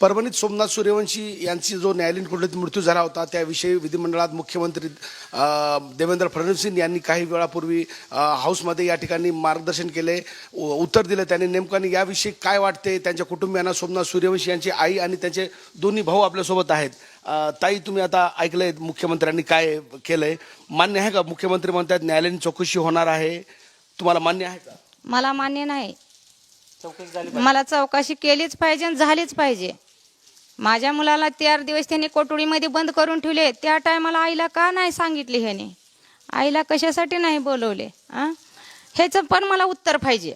परभणीत सोमनाथ सूर्यवंशी यांची जो न्यायालयीन कोठडीत मृत्यू झाला होता त्याविषयी विधिमंडळात मुख्यमंत्री देवेंद्र फडणवीस यांनी काही वेळापूर्वी हाऊसमध्ये या ठिकाणी मार्गदर्शन केले उ- उत्तर दिलं त्यांनी नेमकं याविषयी काय वाटते त्यांच्या कुटुंबियांना सोमनाथ सूर्यवंशी यांची आई आणि त्यांचे दोन्ही भाऊ आपल्यासोबत आहेत. ताई तुम्ही आता ऐकलंय मुख्यमंत्र्यांनी काय केलंय. मान्य आहे का? मुख्यमंत्री म्हणतात न्यायालयीन चौकशी होणार आहे. तुम्हाला मान्य आहे का? मला मान्य नाही. मला चौकशी केलीच पाहिजे आणि झालीच पाहिजे. माझ्या मुलाला चार दिवस त्यांनी कोटुळीमध्ये बंद करून ठेवले. त्या टायमाला आईला का नाही सांगितले ह्याने? आईला कशासाठी नाही बोलवले आ? ह्याचं पण मला उत्तर पाहिजे.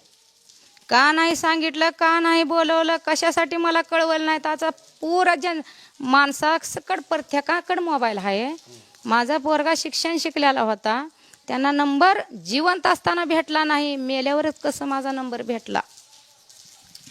का नाही सांगितलं का नाही बोलवलं कशासाठी मला कळवलं नाही? त्याचा पुरा जन माणसाकड प्रत्येकाकडं मोबाईल आहे. माझा पोरगा शिक्षण शिकलेला होता. त्यांना नंबर जिवंत असताना भेटला नाही. मेल्यावरच कसं माझा नंबर भेटला?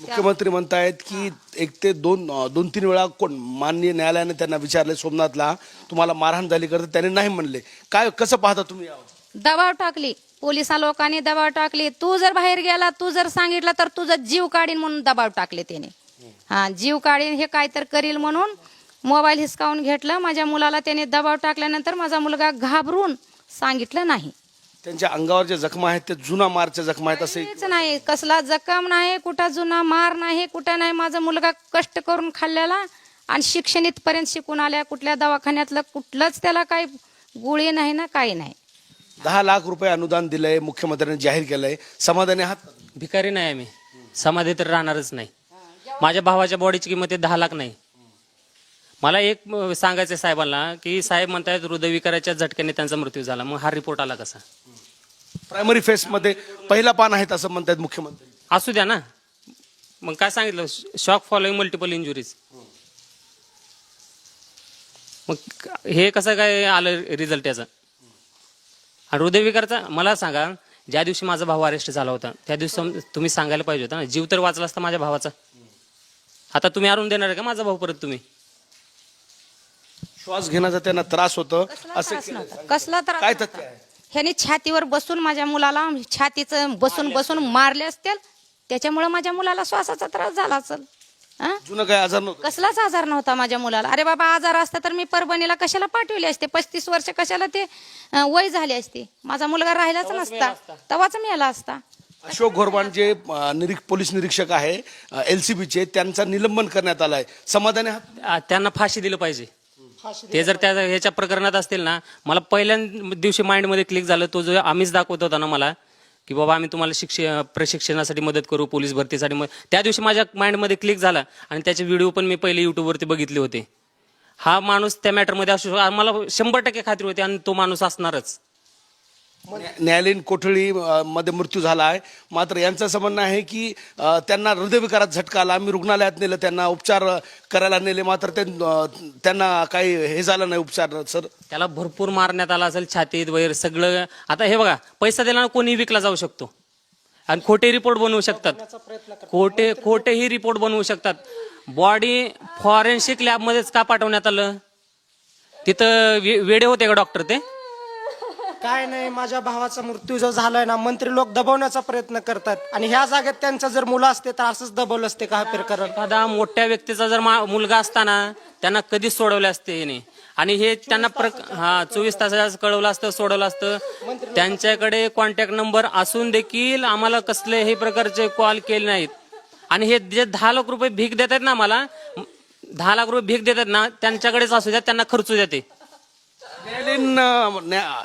मुख्यमंत्री म्हणतायत की एक ते दोन दोन तीन वेळा कोण माननीय न्यायालयाने त्यांना विचारले सोमनाथला तुम्हाला मारहाण झाली करता त्याने नाही म्हणले. काय कसं पाहता तुम्ही यावर? दबाव टाकली. पोलिसा लोकांनी दबाव टाकली. तू जर बाहेर गेला तू जर सांगितलं तर तुझा जीव काढीन म्हणून दबाव टाकले त्याने. हा जीव काढीन हे काय तर करील म्हणून मोबाईल हिसकावून घेतलं. माझ्या मुलाला त्याने दबाव टाकल्यानंतर माझा मुलगा घाबरून सांगितलं नाही. त्यांच्या अंगावर जे जखमा आहेत ते जुना मारच्या जखमा आहेत असे काहीच नाही. कसला जखम नाही कुठं जुना मार नाही कुठं नाही. माझा मुलगा कष्ट करून खाल्लेला आणि शिक्षण इथपर्यंत शिकून आल्या. कुठल्या दवाखान्यातलं कुठलंच त्याला काही गुळी नाही ना काही नाही. दहा लाख रुपये अनुदान दिलंय मुख्यमंत्र्यांनी जाहीर केलंय. समाधानी आहात भिकारी नाही आम्ही. समाधी तर राहणारच नाही. माझ्या भावाच्या बॉडीची किंमत आहे दहा लाख नाही. मला एक अं, सांगायचं आहे साहेबांना की साहेब म्हणतायत हृदयविकाराच्या झटक्याने त्यांचा मृत्यू झाला. मग हा रिपोर्ट आला कसा? प्रायमरी फेस मध्ये पहिला पान आहेत असं म्हणतायत मुख्यमंत्री. असू द्या ना. मग काय सांगितलं? शॉक फॉलोइंग मल्टिपल इंजुरीज मग हे कसं काय आलं रिझल्ट याचा? आणि हृदयविकारचा मला सांगा ज्या दिवशी माझा भाऊ अरेस्ट झाला होता त्या दिवशी सम- तुम्ही सांगायला पाहिजे होता ना जीव तर वाचला असता माझ्या भावाचा. आता तुम्ही आणून देणार आहे का माझा भाऊ परत तुम्ही? श्वास घेण्याचा त्यांना त्रास होतो कसला असं कसला त्रास काय. तथ्य आहे? ह्याने छातीवर बसून माझ्या मुलाला छातीचं बसून बसून मारले असतील त्याच्यामुळे माझ्या मुलाला श्वासाचा त्रास झाला असेल. हा? जुनं काय आजार नव्हतं? कसलाच आजार नव्हता माझ्या मुलाला. अरे बाबा आजार असता तर मी परभणीला कशाला पाठवले असते? पस्तीस वर्ष कशाला ते अं, वय झाले असते? माझा मुलगा राहिलाच नसता. तवाच मेला असता. अशोक घोरबाण जे अं, निरीक पोलीस निरीक्षक आहे एलसीबीचे त्यांचा निलंबन करण्यात आलाय. समाधानी आहात? आ, त्यांना फाशी दिलं पाहिजे. ते जर त्या ह्याच्या प्रकरणात असतील ना मला पहिल्या दिवशी माइंडमध्ये क्लिक झालं तो जो आम्हीच दाखवत होता ना मला की बाबा आम्ही तुम्हाला शिक्ष प्रशिक्षणासाठी मदत करू पोलीस भरतीसाठी मग त्या दिवशी माझ्या माइंडमध्ये क्लिक झाला आणि त्याचे व्हिडिओ पण मी पहिले युट्यूबवरती बघितले होते. हा माणूस त्या मॅटरमध्ये असू शकतो मला शंभर टक्के खात्री होती आणि तो माणूस असणारच. न्यायालयीन कोठडी अं, मध्ये मृत्यू झाला आहे. मात्र यांचं असं म्हणणं आहे की त्यांना हृदयविकारात झटका आला. आम्ही रुग्णालयात नेलं त्यांना उपचार करायला नेले. मात्र ते त्यांना काही हे झालं नाही उपचार सर. त्याला भरपूर मारण्यात आला असेल छातीत वगैरे सगळं. आता हे बघा पैसा दिला कोणी विकला जाऊ शकतो? आणि खोटे रिपोर्ट बनवू शकतात. खोटे खोटेही रिपोर्ट बनवू शकतात. बॉडी फॉरेन्सिक लॅबमध्येच का पाठवण्यात आलं? तिथं वे- वेडे होते का डॉक्टर ते? काय नाही माझ्या भावाचा मृत्यू जो झालाय ना मंत्री लोक दबवण्याचा प्रयत्न करतात. आणि ह्या जागेत त्यांचं जर मुलं असते तर असंच दबवलं असते का हा प्रकरण? एखादा मोठ्या व्यक्तीचा जर मा- मुलगा असताना त्यांना कधीच सोडवले असते याने आणि हे त्यांना प्रक हा चोवीस तासाचं कळवलं असतं सोडवलं असतं. त्यांच्याकडे कॉन्टॅक्ट नंबर असून देखील आम्हाला कसले हे प्रकारचे कॉल केले नाहीत. आणि हे जे दहा लाख रुपये भीक देतात ना आम्हाला दहा लाख रुपये भीक देतात ना त्यांच्याकडेच असू द्या त्यांना खर्चू न्यायालयीन अं, न्या-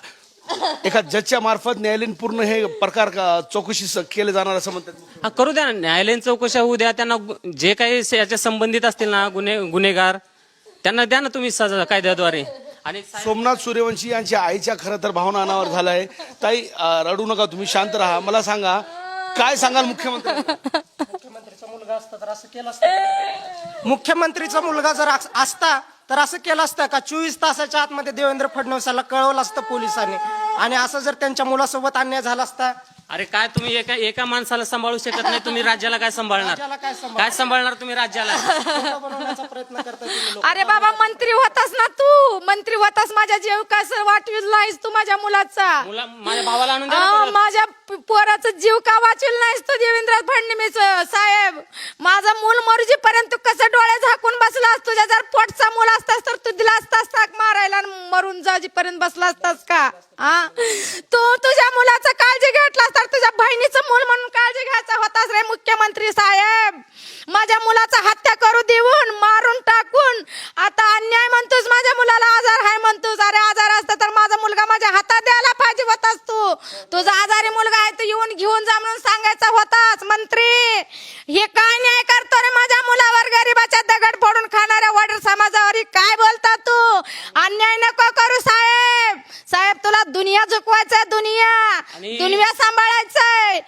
एका जजच्या मार्फत न्यायालयीन पूर्ण हे प्रकार का- चौकशी स- केले जाणार असं म्हणतात? हा, करू द्या ना. न्यायालयीन चौकशा होऊ द्या. त्यांना गु- जे काही से- याच्या संबंधित असतील ना गुन्हे गुन्हेगार त्यांना द्या ना तुम्ही सजा कायद्याद्वारे. आणि सोमनाथ सूर्यवंशी यांच्या आईच्या खरं तर भावना अनावर झालाय. ताई अं, रडू नका तुम्ही शांत राहा. मला सांगा काय सांगाल मुख्यमंत्री? मुख्यमंत्रीचा मुलगा असता तर असं केलं असतं मुख्यमंत्रीचा मुलगा जर अस- असता तर असं केलं असतं का? चोवीस तासाच्या आतमध्ये देवेंद्र फडणवीसाला कळवलं असतं पोलिसांनी. आणि असं जर त्यांच्या मुलासोबत अन्याय झाला असता अरे काय तुम्ही एका एका माणसाला सांभाळू शकत नाही तुम्ही राज्याला काय सांभाळणार? राज्याला काय सांभाळणार? काय सांभाळणार तुम्ही राज्याला? खोटं बनवण्याचा प्रयत्न करतात तुम्ही लोक. अरे बाबा मंत्री होतास ना तू? मंत्री होतास माझ्या जीव कसं वाटविल नाहीस तू माझ्या मुलाचा? मुला माझ्या भावाला आणून द्या ना आ, परत. माझ्या प- पोराचा जीव का वाचविल नाहीस तू देवेंद्र फडणवीस? साहेब माझा मूल मरुजी पर्यंत कसं डोळे झाकून असतास तुझ्या जर पोटचा मूल असतास तर तू दिला असतास ताक मारायला आणि मरून जाजीपर्यंत बसला असतास का? हा तू तुझ्या मुलाचं काळजी घेतलास तर तुझ्या बहिणीचं मूल म्हणून काळजी घ्यायचा होतास रे मुख्यमंत्री साहेब. माझ्या मुलाचा हत्या करू देऊन मारून टाकून. आता अन्याय म्हणतोस माझ्या मुलाला आजार आहे म्हणतोस. अरे आजार असता तर माझा मुलगा माझ्या हातात द्यायला पाहिजे होतास तू. तुझा आजारी मुलगा आहे तू येऊन घेऊन जा म्हणून सांगायचा होतास. मंत्री हे काय न्याय करतो रे माझ्या मुलावर? गरीबाच्या दगड फोडून खाणाऱ्या वडील समाजावर हे काय बोलता तू अन्याय नको करू साहेब साहेब तुला दुनिया झुकवायचंय दुनिया आणि- दुनिया सांभाळायचंय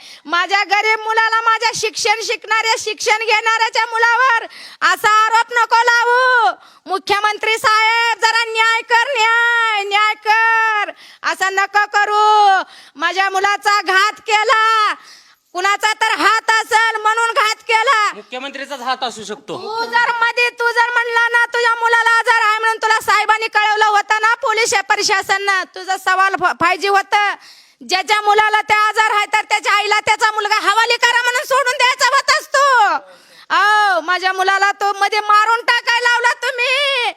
माझ्या गरीब मुलाला माझ्या शिक्षण शिकणाऱ्या शिक्षण घेणाऱ्याच्या मुलावर असा आरोप नको लावू. मुख्यमंत्री साहेब जरा न्याय कर न्याय न्याय कर. असं नको करू. माझ्या मुलाचा घात केला. कुणाचा तर हात असेल म्हणून घात केला. मुख्यमंत्रीचाच हात असू शकतो. तू जर मध्ये तू जर म्हणला ना तुझ्या मुलाला आजार आहे म्हणून तुला साहेबांनी कळवलं होतं ना पोलीस प्रशासनानं. तुझा सवाल पाहिजे होतं. ज्याच्या मुलाला त्या आजार आहे तर त्याच्या आईला त्याचा मुलगा हवाली करा म्हणून सोडून द्यायचा होत असतो. अहो माझ्या मुलाला तो मध्ये मारून टाकायला लावला तुम्ही.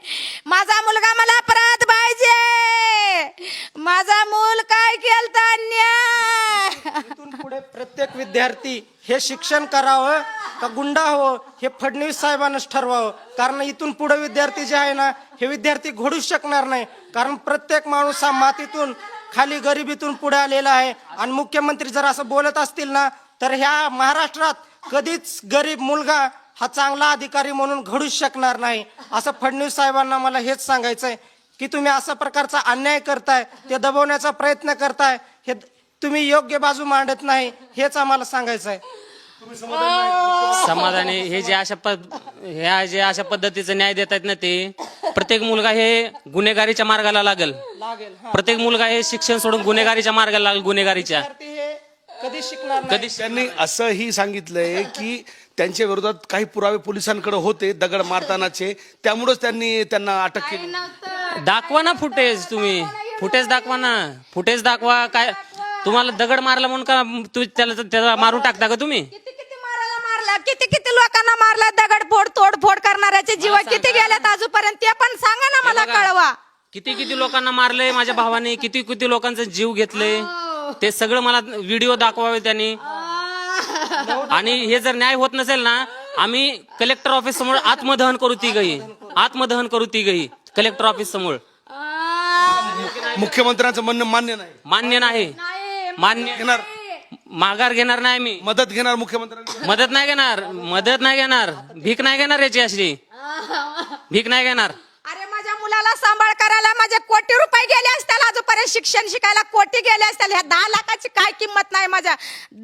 माझा मुलगा मला परत पाहिजे माझा मूल काय केलं अन्याय इथून पुढे प्रत्येक विद्यार्थी हे शिक्षण करावं का गुंडा हो हे फडणवीस साहेबांनाच ठरवावं? कारण इथून पुढे विद्यार्थी जे आहे ना हे विद्यार्थी घडूच शकणार नाही. कारण प्रत्येक माणूस हा मातीतून खाली गरिबीतून पुढे आलेला आहे. आणि मुख्यमंत्री जर असं बोलत असतील ना तर ह्या महाराष्ट्रात कधीच गरीब मुलगा हा चांगला अधिकारी म्हणून घडूच शकणार नाही. असं फडणवीस साहेबांना मला हेच सांगायचंय की तुम्ही अशा प्रकारचा अन्याय करताय ते दबवण्याचा प्रयत्न करताय हे तुम्ही योग्य बाजू मांडत नाही हेच आम्हाला सांगायचं आहे. समाधानी हे जे अशा पद ह्या जे अशा पद्धतीचं न्याय देत आहेत ना ते प्रत्येक मुलगा हे गुन्हेगारीच्या मार्गाला लागल. लागेल हा. प्रत्येक मुलगा हे शिक्षण सोडून गुन्हेगारीच्या मार्गाला लागेल गुन्हेगारीच्या. विद्यार्थी हे कधी शिकणार नाही. कधी त्यांनी असंही सांगितलंय की त्यांच्या विरोधात काही पुरावे पोलिसांकडे होते दगड मारतानाचे. त्यामुळेच त्यांनी त्यांना अटक केली. दाखवा ना फुटेज तुम्ही. फुटेज दाखवा ना. फुटेज दाखवा काय तुम्हाला दगड मारला म्हणून का तू त्याला त्याला मारून टाकता का तुम्ही? किती किती मारायला मारला? किती किती लोकांना मारला? दगड फोड तोड फोड करणाऱ्याचे जीव किती गेल्यात अजूनपर्यंत? ते पण सांगा ना मला बघा. कळवा. किती किती लोकांना मारलंय माझ्या भावाने? किती किती लोकांचा जीव घेतलंय? ते सगळं मला व्हिडिओ दाखवावे त्यांनी. आणि हे जर न्याय होत नसेल ना आम्ही कलेक्टर ऑफिस समोर आत्मदहन करू ती गई आत्मदहन करू ती गई कलेक्टर ऑफिस समोर मुख्यमंत्र्यांचं म्हणणं मान्य नाही. मान्य नाही मान्य घेणार? माघार घेणार नाही मी. मदत घेणार मुख्यमंत्र्यांची मदत नाही घेणार. मदत नाही घेणार. भीक नाही घेणार याची अशी भीक नाही घेणार. मुलाला सांभाळ करायला माझे कोटी रुपये गेले असतील अजूनपर्यंत शिक्षण शिकायला कोटी गेले असतील. ह्या दहा लाखाची काय किंमत नाही माझ्या.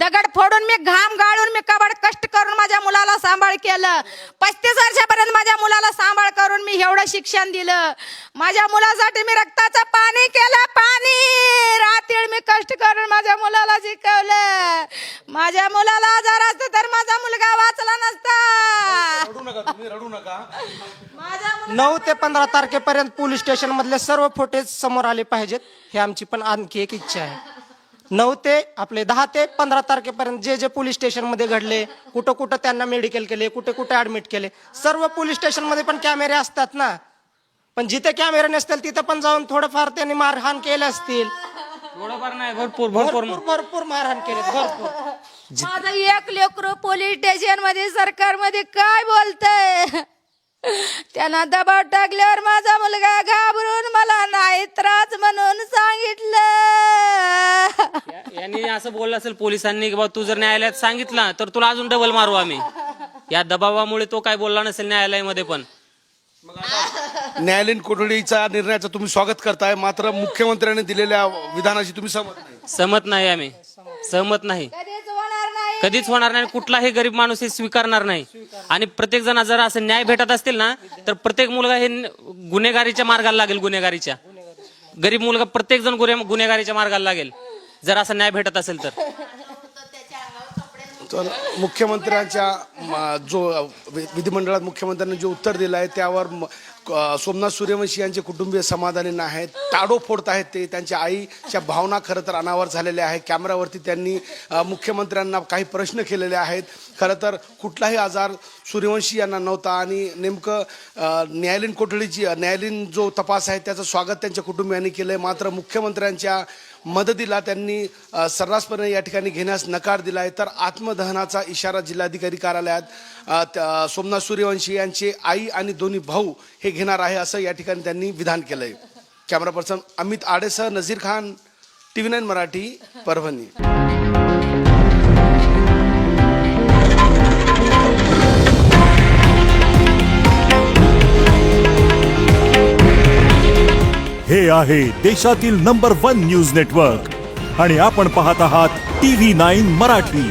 दगड फोडून मी घाम गाळून मी कबड कष्ट करून माझ्या मुलाला सांभाळ केलं. पस्तीस वर्षापर्यंत माझ्या मुलाला सांभाळ करून मी एवढं शिक्षण दिलं. माझ्या मुलासाठी मी रक्ताचं पाणी केलं पाणी! रात्री मी कष्ट करून माझ्या मुलाला शिकवलं. माझ्या मुलाला आजार असतं तर माझा मुलगा वाचला नसता. रडू नका तुम्ही रडू नका. माझा नऊ ते पंधरा तारखेपर्यंत पोलीस स्टेशन मधले सर्व फुटेज समोर आले पाहिजेत. हे आमची पण आणखी एक इच्छा आहे. नऊ ते आपले दहा ते पंधरा तारखेपर्यंत जे जे पोलीस स्टेशनमध्ये घडले कुठं कुठं त्यांना मेडिकल केले कुठे कुठे ऍडमिट केले सर्व पोलीस स्टेशनमध्ये पण कॅमेरे असतात ना. पण जिथे कॅमेरे नसतील तिथं पण जाऊन थोडंफार त्यांनी मारहाण केले असतील. थोडंफार नाही भरपूर भरपूर भरपूर भरपूर मारहाण केले भरपूर. माझं एक लेकरू पोलीस स्टेशनमध्ये सरकारमध्ये काय बोलतय? त्यांना दबाव टाकल्यावर माझा मुलगा घाबरून मला नाही त्रास म्हणून सांगितलं. यांनी असं बोललं असेल पोलिसांनी की बाबा तू जर न्यायालयात सांगितलं तर तुला अजून डबल मारू आम्ही. या दबावामुळे तो काय बोलला नसेल न्यायालयामध्ये पण. न्यायालयीन कोठडीचा निर्णयाचं तुम्ही स्वागत करताय मात्र मुख्यमंत्र्यांनी दिलेल्या विधानाशी तुम्ही सहमत नाही. सहमत नाही आम्ही. सहमत नाही. कधीच होणार नाही कुठलाही गरीब माणूस हे स्वीकारणार नाही. आणि प्रत्येक जण जर असं न्याय भेटत असतील ना तर प्रत्येक मुलगा हे गुन्हेगारीच्या मार्गाला लागेल गुन्हेगारीच्या. गरीब मुलगा प्रत्येक जण गुन्हे- गुन्हेगारीच्या मार्गाला लागेल. जर असा न्याय भेटत असेल तर. तर मुख्यमंत्र्यांच्या जो वि- विधिमंडळात मुख्यमंत्र्यांनी जे उत्तर दिलं आहे त्यावर म- सोमनाथ सूर्यवंशी यांचे कुटुंबीय समाधानी आहेत ताडो फोडत आहेत ते. त्यांच्या आईच्या भावना खरं तर अनावर झालेल्या आहेत. कॅमेरावरती त्यांनी मुख्यमंत्र्यांना काही प्रश्न केलेले आहेत. खरं तर कुठलाही आजार सूर्यवंशी यांना नव्हता आणि नेमकं न्यायालयीन कोठडीची न्यायालयीन जो तपास आहे त्याचं स्वागत त्यांच्या कुटुंबियांनी केलं आहे मात्र मुख्यमंत्र्यांच्या मदतीला त्यांनी सर्रासपणे या ठिकाणी घेण्यास नकार दिला आहे तर आत्मदहनाचा इशारा जिल्हाधिकारी कार्यालय अ, सोमनाथ सूर्यवंशी यांचे आई आणि दोन्ही भाऊ हे घेणार आहे असं या ठिकाणी त्यांनी विधान केलं आहे camera person Amit आडेसह Nazir Khan T V nine Marathi Parbhani. हे आहे देशातील नंबर वन न्यूज नेटवर्क. आणि आपण पाहत आहात टी व्ही नाईन मराठी.